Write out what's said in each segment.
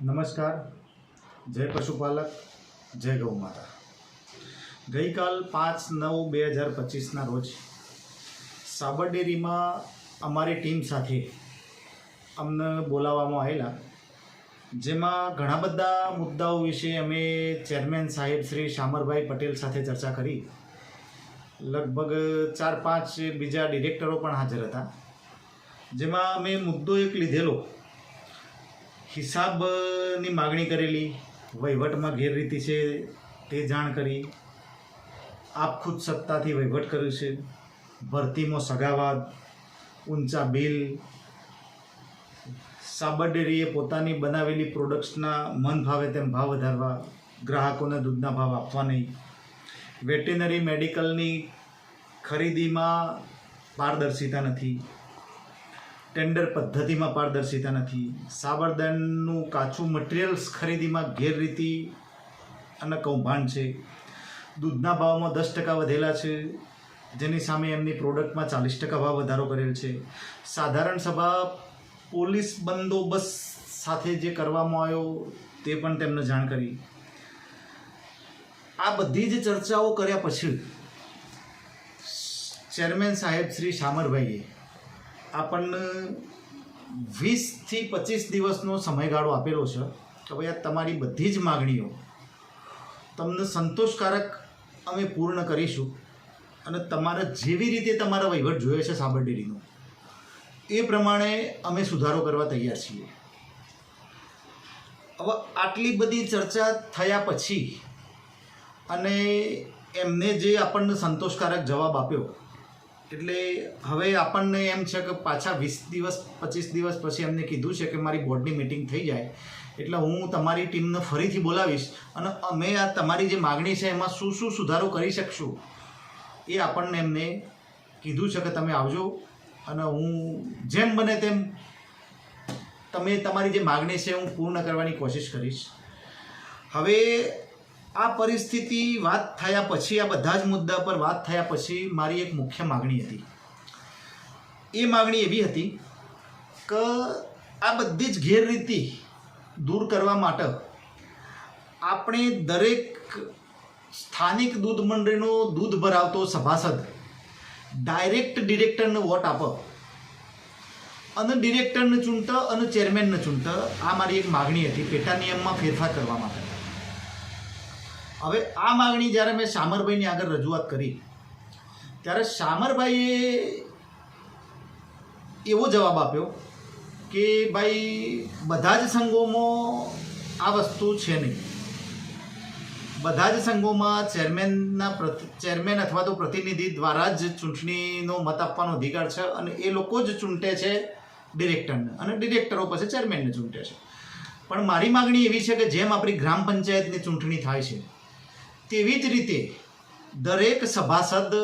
નમસ્કાર. જય પશુપાલક, જય ગૌ માતા. ગઈકાલ પાંચ નવ બે હજાર પચીસના રોજ સાબર ડેરીમાં અમારી ટીમ સાથે અમને બોલાવવામાં આવેલા, જેમાં ઘણા બધા મુદ્દાઓ વિશે અમે ચેરમેન સાહેબ શ્રી શામરભાઈ પટેલ સાથે ચર્ચા કરી. લગભગ ચાર પાંચ બીજા ડિરેક્ટરો પણ હાજર હતા, જેમાં અમે મુદ્દો એક લીધેલો હિસાબની માગણી કરેલી, વહીવટમાં ગેરરીતિ છે તે જાણ કરી. આપ ખુદ સત્તાથી વહીવટ કર્યું છે. ભરતીમાં સગાવાદ, ઊંચા બિલ. સાબરડેરીએ પોતાની બનાવેલી પ્રોડક્ટ્સના મન ભાવે તેમ ભાવ વધારવા, ગ્રાહકોને દૂધના ભાવ આપવા નહીં. વેટેનરી મેડિકલની ખરીદીમાં પારદર્શિતા નથી. ટેન્ડર પદ્ધતિમાં પારદર્શિતા નથી. સાબરદાનનું કાચું મટીરિયલ્સ ખરીદીમાં ગેરરીતિ અને કૌભાંડ છે. દૂધના ભાવમાં દસ ટકા વધેલા છે. જેની સામે એમની પ્રોડક્ટમાં ચાલીસ ટકા ભાવ વધારો કરેલ છે. સાધારણ સભા પોલીસ બંદોબસ્ત સાથે જે કરવામાં આવ્યો તે પણ તેમને જાણ કરી. આ બધી જ ચર્ચાઓ કર્યા પછી ચેરમેન સાહેબ શ્રી શામરભાઈએ આપણને વીસથી પચીસ દિવસનો સમયગાળો આપેલો છે. કે ભાઈ આ તમારી બધી જ માગણીઓ તમને સંતોષકારક અમે પૂર્ણ કરીશું અને તમારે જેવી રીતે તમારા વહીવટ જોઈએ છે સાબર ડેરીનો, એ પ્રમાણે અમે સુધારો કરવા તૈયાર છીએ. હવે આટલી બધી ચર્ચા થયા પછી અને એમને જે આપણને સંતોષકારક જવાબ આપ્યો એટલે હવે આપણને એમ છે કે પાછા વીસ દિવસ, પચીસ દિવસ પછી એમને કીધું છે કે મારી બોર્ડની મિટિંગ થઈ જાય. એટલે હું તમારી ટીમને ફરીથી બોલાવીશ અને અમે આ તમારી જે માગણી છે એમાં શું શું સુધારો કરી શકશું એ આપણને એમને કીધું છે કે તમે આવજો અને હું જેમ બને તેમ તમે તમારી જે માગણી છે હું પૂર્ણ કરવાની કોશિશ કરીશ. હવે આ પરિસ્થિતિ વાત થયા પછી, આ બધા જ મુદ્દા પર વાત થયા પછી મારી એક મુખ્ય માગણી હતી. એ માગણી એવી હતી કે આ બધી જ ગેરરીતિ દૂર કરવા માટે આપણે દરેક સ્થાનિક દૂધ મંડળીનો દૂધ ભરાવતો સભાસદ ડાયરેક્ટ ડિરેક્ટરને વોટ આપો અને ડિરેક્ટરને ચૂંટો અને ચેરમેનને ચૂંટો. આ મારી એક માગણી હતી પેટા નિયમમાં ફેરફાર કરવા માટે. હવે આ માગણી જ્યારે મેં શામરભાઈની આગળ રજૂઆત કરી, ત્યારે શામરભાઈએ એવો જવાબ આપ્યો કે ભાઈ, બધા જ સંઘોમાં આ વસ્તુ છે નહીં. બધા જ સંઘોમાં ચેરમેનના ચેરમેન અથવા તો પ્રતિનિધિ દ્વારા જ ચૂંટણીનો મત આપવાનો અધિકાર છે અને એ લોકો જ ચૂંટે છે ડિરેક્ટરને અને ડિરેક્ટરો પછી ચેરમેનને ચૂંટે છે. પણ મારી માગણી એવી છે કે જેમ આપણી ગ્રામ પંચાયતની ચૂંટણી થાય છે તેવી જ રીતે દરેક સભાસદ,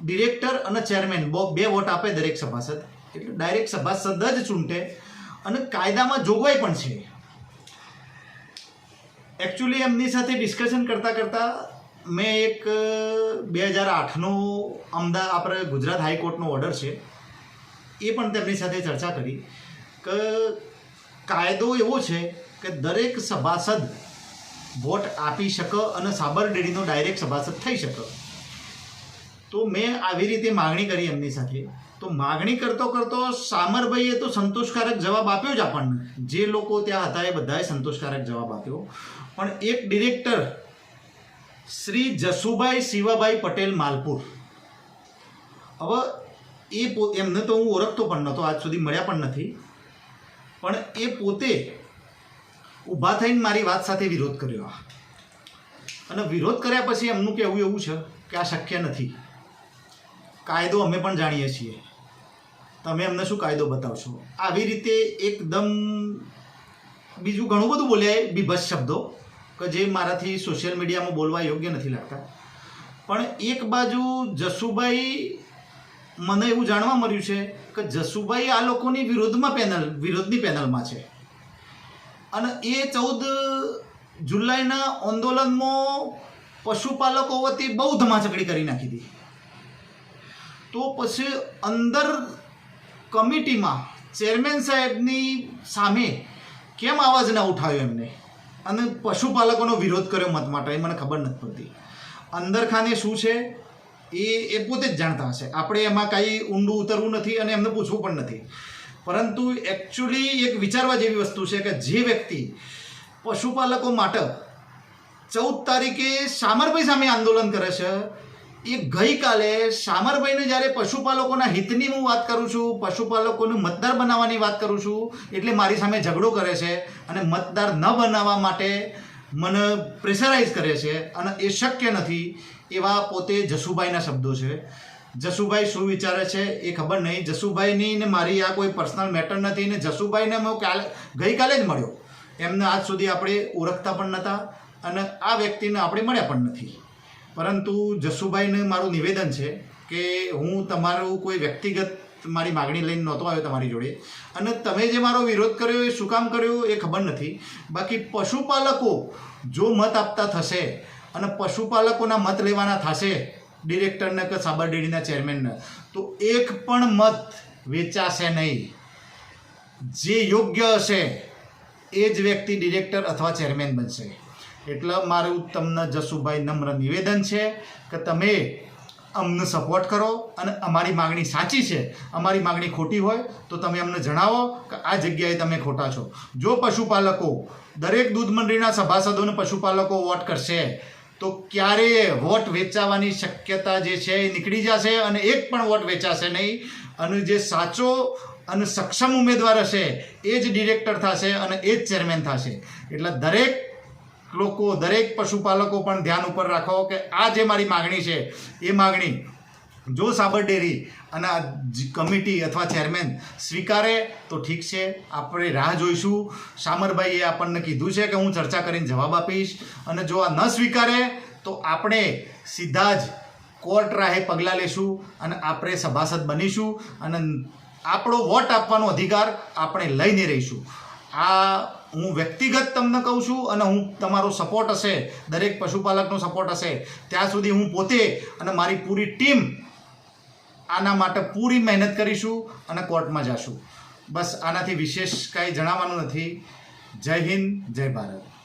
ડિરેક્ટર અને ચેરમેન, બો વોટ આપે દરેક સભાસદ. એટલે ડાયરેક્ટ સભાસદ જ ચૂંટે અને કાયદામાં જોગવાઈ પણ છે. એકચ્યુઅલી એમની સાથે ડિસ્કશન કરતાં કરતાં મેં એક બે હજાર આઠનો અમદાવાદ આપણે ગુજરાત હાઈકોર્ટનો ઓર્ડર છે. એ પણ તેમની સાથે ચર્ચા કરી કે કાયદો એવો છે કે દરેક સભાસદ વોટ આપી શકે અને સાબર ડેરીનો ડાયરેક્ટ સભાસદ થઈ શકે. તો મેં આવી રીતે માગણી કરી એમની સાથે. તો માગણી કરતો કરતો સામરભાઈએ તો સંતોષકારક જવાબ આપ્યો જ આપણને. જે લોકો ત્યાં હતા એ બધાએ સંતોષકારક જવાબ આપ્યો. પણ એક ડિરેક્ટર શ્રી જસુભાઈ શિવાભાઈ પટેલ માલપુર. હવે એ એમને તો હું ઓળખતો પણ નહોતો, આજ સુધી મળ્યા પણ નથી. પણ એ પોતે ઊભા થઈને મારી વાત સાથે વિરોધ કર્યો. અને વિરોધ કર્યા પછી એમનું કહેવું એવું છે કે આ શક્ય નથી. કાયદો અમે પણ જાણીએ છીએ. તમે અમને શું કાયદો બતાવશો? આવી રીતે એકદમ બીજું ઘણું બધું બોલ્યા બીભસ શબ્દો કે જે મારાથી સોશિયલ મીડિયામાં બોલવા યોગ્ય નથી લાગતા. પણ એક બાજુ જસુભાઈ મને એવું જાણવા મળ્યું છે કે જસુભાઈ આ લોકોની વિરોધમાં પેનલ વિરોધની પેનલમાં છે. અને એ ચૌદ જુલાઈના આંદોલનમાં પશુપાલકો વતી બહુ ધમાચકડી કરી નાખી હતી. તો પછી અંદર કમિટીમાં ચેરમેન સાહેબની સામે કેમ અવાજ ના ઉઠાવ્યો એમને? અને પશુપાલકોનો વિરોધ કર્યો મત માટે, એ મને ખબર નથી પડતી. અંદરખાને શું છે? એ એ પોતે જ જાણતા હશે. આપણે એમાં કાંઈ ઊંડું ઉતરવું નથી અને એમને પૂછવું પણ નથી. પરંતુ એકચ્યુઅલી એક વિચારવા જેવી વસ્તુ છે કે જે વ્યક્તિ પશુપાલકો માટે ચૌદ તારીખે શામરભાઈ સામે આંદોલન કરે છે. એ ગઈકાલે શામરભાઈને જ્યારે પશુપાલકોના હિતની હું વાત કરું છું, પશુપાલકોને મતદાર બનાવવાની વાત કરું છું, એટલે મારી સામે ઝઘડો કરે છે અને મતદાર ન બનાવવા માટે મને પ્રેશરાઇઝ કરે છે અને એ શક્ય નથી એવા પોતે જસુભાઈના શબ્દો છે. જસુભાઈ શું વિચારે છે એ ખબર નહીં. જસુભાઈની ને મારી આ કોઈ પર્સનલ મેટર નથી ને જસુભાઈને હું કાલે, ગઈકાલે જ મળ્યો. એમને આજ સુધી આપણે ઓળખતા પણ નહોતા અને આ વ્યક્તિને આપણે મળ્યા પણ નથી. પરંતુ જસુભાઈને મારું નિવેદન છે કે હું તમારું કોઈ વ્યક્તિગત મારી માગણી લઈને નહોતો આવ્યો તમારી જોડે. અને તમે જે મારો વિરોધ કર્યો એ શું કામ કર્યો એ ખબર નથી. બાકી પશુપાલકો જો મત આપતા થશે અને પશુપાલકોના મત લેવાના થશે ડિરેક્ટરને કે સાબર ડેરીના ચેરમેનને. તો એક પણ મત વેચાશે નહીં. જે યોગ્ય હશે, એ જ વ્યક્તિ ડિરેક્ટર અથવા ચેરમેન બનશે. એટલે મારું તમને જસુભાઈ નમ્ર નિવેદન છે કે તમે અમને સપોર્ટ કરો અને અમારી માગણી સાચી છે, અમારી માગણી ખોટી હોય તો તમે અમને જણાવો કે આ જગ્યાએ તમે ખોટા છો. જો પશુપાલકો, દરેક દૂધ મંડળીના સભાસદોને પશુપાલકો વોટ કરશે તો ક્યારેય વોટ વેચાવાની શક્યતા જે છે એ નીકળી જશે અને એક પણ વોટ વેચાશે નહીં. અને જે સાચો અને સક્ષમ ઉમેદવાર હશે, એ જ ડિરેક્ટર થશે અને એ જ ચેરમેન થશે. એટલે દરેક લોકો, દરેક પશુપાલકો પણ ધ્યાન ઉપર રાખો કે આ જે મારી માગણી છે, એ માગણી જો સાબર ડેરી અને આ કમિટી અથવા ચેરમેન સ્વીકારે, તો ઠીક છે. આપણે રાહ જોઈશું. શામરભાઈએ આપણને કીધું છે કે હું ચર્ચા કરીને જવાબ આપીશ. અને જો આ ન સ્વીકારે, તો આપણે સીધા જ કોર્ટ રાહે પગલાં લેશું અને આપણે સભાસદ બનીશું અને આપણો વોટ આપવાનો અધિકાર આપણે લઈને રહીશું. આ હું વ્યક્તિગત તમને કહું છું અને હું તમારો સપોર્ટ હશે, દરેક પશુપાલકનો સપોર્ટ હશે. ત્યાં સુધી હું પોતે અને મારી પૂરી ટીમ આના માટે પૂરી મહેનત કરીશું અને કોર્ટમાં જશું. બસ આનાથી વિશેષ કાંઈ જણાવવાનું નથી. જય હિન્દ, જય ભારત.